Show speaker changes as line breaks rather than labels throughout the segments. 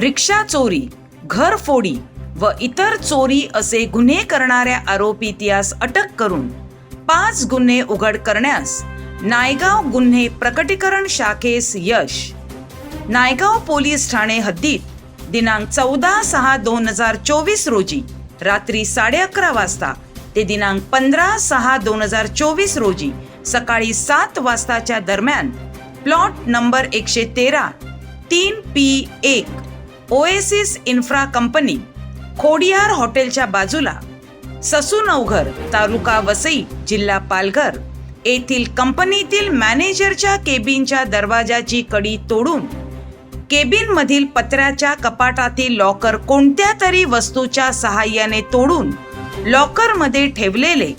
रिक्षा चोरी घरफोडी व इतर चोरी असे गुन्हे करणाऱ्या आरोपीत अटक करून पाच गुन्हे उघड करण्यास नायगाव गुन्हे प्रकटीकरण शाखेस यश. नायगाव पोलीस ठाणे हद्दीत दिनांक चौदा सहा दोन हजार चोवीस रोजी रात्री साडे अकरा वाजता ते दिनांक पंधरा सहा दोन हजार चोवीस रोजी सकाळी सात वाजताच्या दरम्यान प्लॉट नंबर एकशे तेरा तीन पी एक ओएसिस इन्फ्रा कंपनी खोडियार हॉटेलच्या बाजूला ससूनवघर तालुका वसई जिल्हा पालघर येथील कंपनीतील मॅनेजरच्या केबिनच्या दरवाजाची कडी तोडून केबिन मधील पत्र्याच्या कपाटातील लॉकर कोणत्या तरी वस्तूच्या सहाय्याने तोडून लॉकरमध्ये ठेवलेले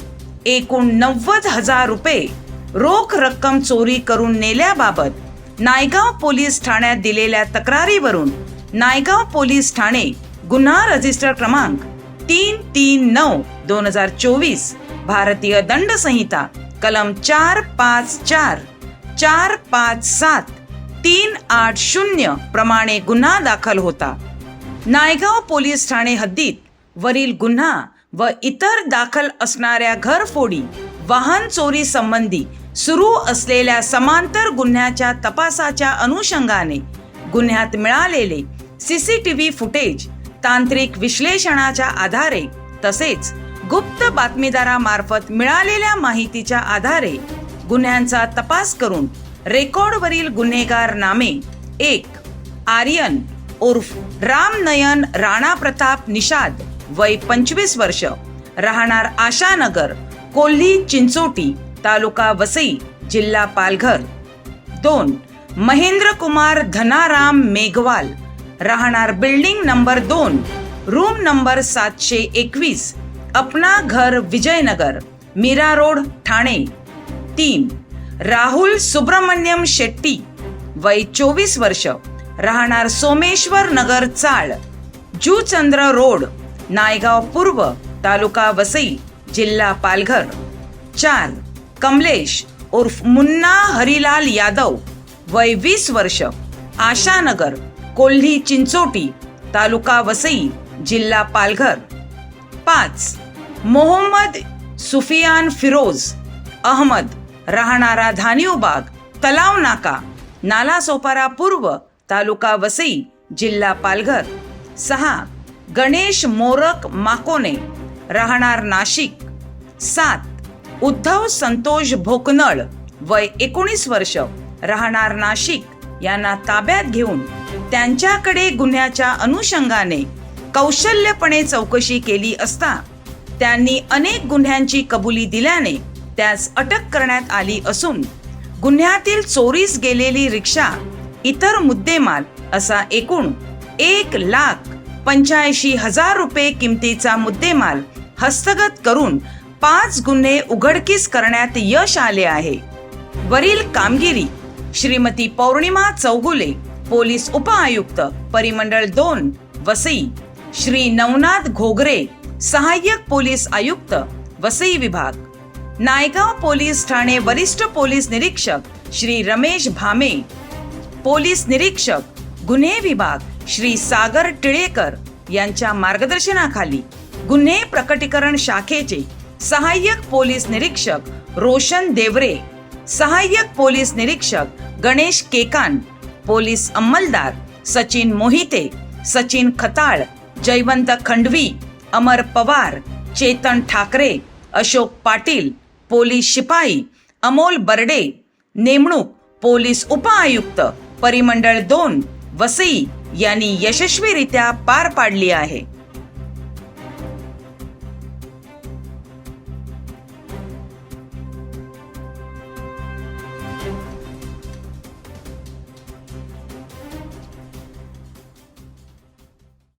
एकूण नव्वद हजार रुपये रोख रक्कम चोरी करून नेल्याबाबत नायगाव पोलीस ठाण्यात दिलेल्या तक्रारीवरून नायगाव पोलीस ठाणे गुन्हा रजिस्टर क्रमांक तीन तीन नऊ दोन हजार चोवीस भारतीय दंड संहिता कलम चार पाच चार चार पाच सात तीन आठ शून्य प्रमाणे गुन्हा दाखल होता. नायगाव पोलीस ठाणे हद्दीत वरील गुन्हा व इतर दाखल असणाऱ्या घरफोडी वाहन चोरी संबंधी सुरू असलेल्या समांतर गुन्ह्याच्या तपासाच्या अनुषंगाने गुन्ह्यात मिळालेले सीसीटीव्ही फुटेज तांत्रिक विश्लेषणाच्या आधारे तसेच गुप्त बातमीदारामार्फत मिळालेल्या माहितीच्या आधारे गुन्ह्यांचा तपास करून रेकॉर्डवरील गुन्हेगार नामे एक आर्यन उर्फ रामनयन राणा प्रताप निषाद वय पंचवीस वर्ष राहणार आशानगर कोल्ही चिंचोटी तालुका वसई जिल्हा पालघर. दोन महेंद्र कुमार धनाराम मेघवाल राहणार बिल्डिंग नंबर दोन रूम नंबर सातशे एकवीस अपना घर विजयनगर मीरा रोड ठाणे. तीन राहुल सुब्रमण्यम शेट्टी वय चोवीस वर्ष राहणार सोमेश्वर नगर चाळ जूचंद्र रोड नायगाव पूर्व तालुका वसई जिल्हा पालघर. चार कमलेश उर्फ मुन्ना हरिलाल यादव वय वीस वर्ष आशानगर कोल्ही चिंचोटी तालुका वसई जिल्हा पालघर. पाच मोहम्मद सुफियान फिरोज अहमद राहणारा धानिवबाग तलाव नाका नालासोपारा पूर्व तालुका वसई जिल्हा पालघर. सहा गणेश मोरक माकोने राहणार नाशिक. सात उद्धव संतोष भोकनळ वय एकोणीस वर्ष राहणार नाशिक. यांना ताब्यात घेऊन त्यांच्याकडे गुन्ह्याच्या अनुषंगाने कौशल्यपणे चौकशी केली असता त्यांनी अनेक गुन्ह्यांची कबुली दिल्याने त्यास अटक करण्यात आली असून गुन्ह्यातील चोरीस गेलेली रिक्षा इतर मुद्देमाल असा एकूण एक लाख पंच्याऐंशी हजार रुपये किमतीचा मुद्देमाल हस्तगत करून पाच गुन्हे उघडकीस करण्यात यश आले आहे. वरील कामगिरी श्रीमती पौर्णिमा चौगुले पोलीस उपआयुक्त परिमंडळ दोन वसई. श्री नवनाथ घोगरे सहाय्यक पोलीस आयुक्त वसई विभाग. नायगाव पोलीस ठाणे वरिष्ठ पोलीस निरीक्षक श्री रमेश भामे. पोलीस निरीक्षक गुन्हे विभाग श्री सागर टिळेकर यांच्या मार्गदर्शनाखाली गुन्हे प्रकटीकरण शाखेचे सहाय्यक पोलीस निरीक्षक रोशन देवरे सहाय्यक पोलीस निरीक्षक गणेश केकान पोलीस अंमलदार सचिन मोहिते सचिन खताळ जयवंत खंडवी अमर पवार चेतन ठाकरे अशोक पाटील पोलीस शिपाई अमोल बर्डे नेमणूक पोलीस उपआयुक्त परिमंडळ दोन वसई यांनी यशस्वीरित्या पार पाडली आहे.